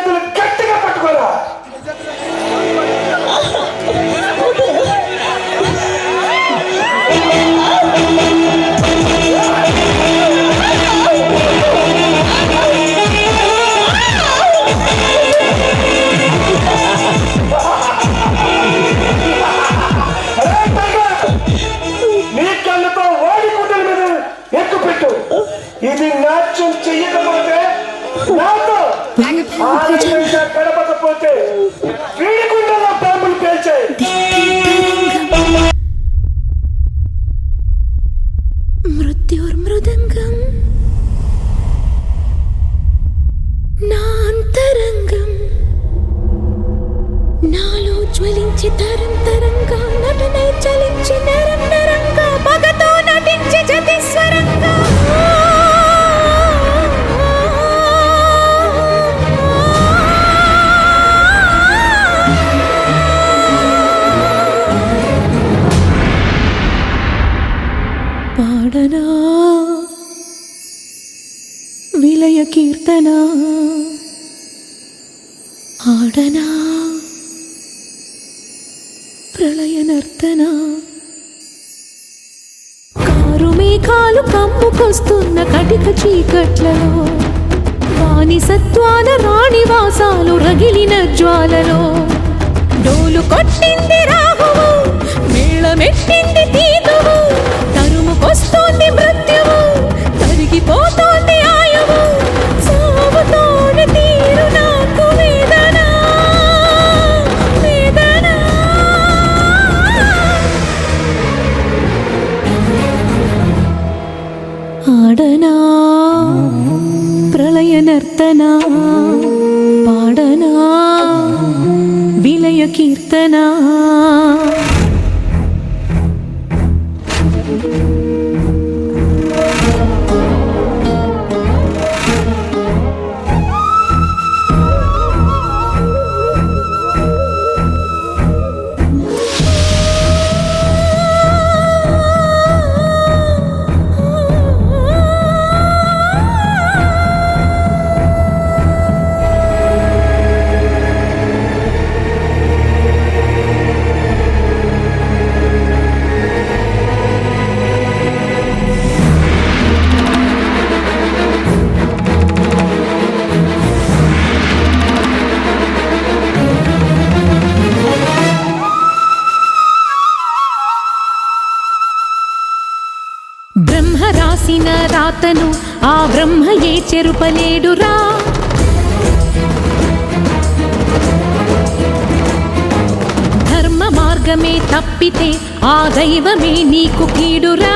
చేతులు గడపకపోతే పాడనా ప్రళయ నర్తనా కారు మేఘాలు కమ్ముకొస్తున్న కటిక చీకట్లలో వాణి సత్వాన రాణి వాసాలు రగిలిన జ్వాలలో. డోలు కొట్టింది రాహు మేళమెట్టింది பாடனா விளைய கீர்த்தனா. ఎరుపనేడురా ధర్మ మార్గమే తప్పితే ఆ దైవమే నీకు కీడురా.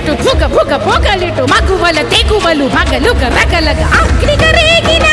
పొగలటు భుగ భుగ పొగలటు మగువల తెగువలు మగలుగ రగలగ అగ్నిగ రేగినా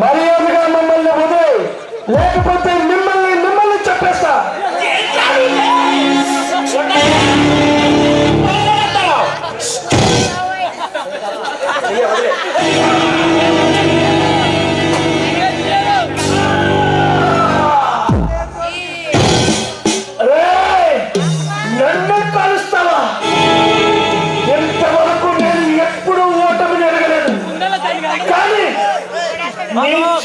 మర్యాదగా మమ్మల్ని వదిలే. లేకపోతే ¡Vamos!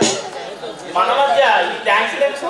మన మధ్య ఈ థ్యాంక్స్ తెలుసు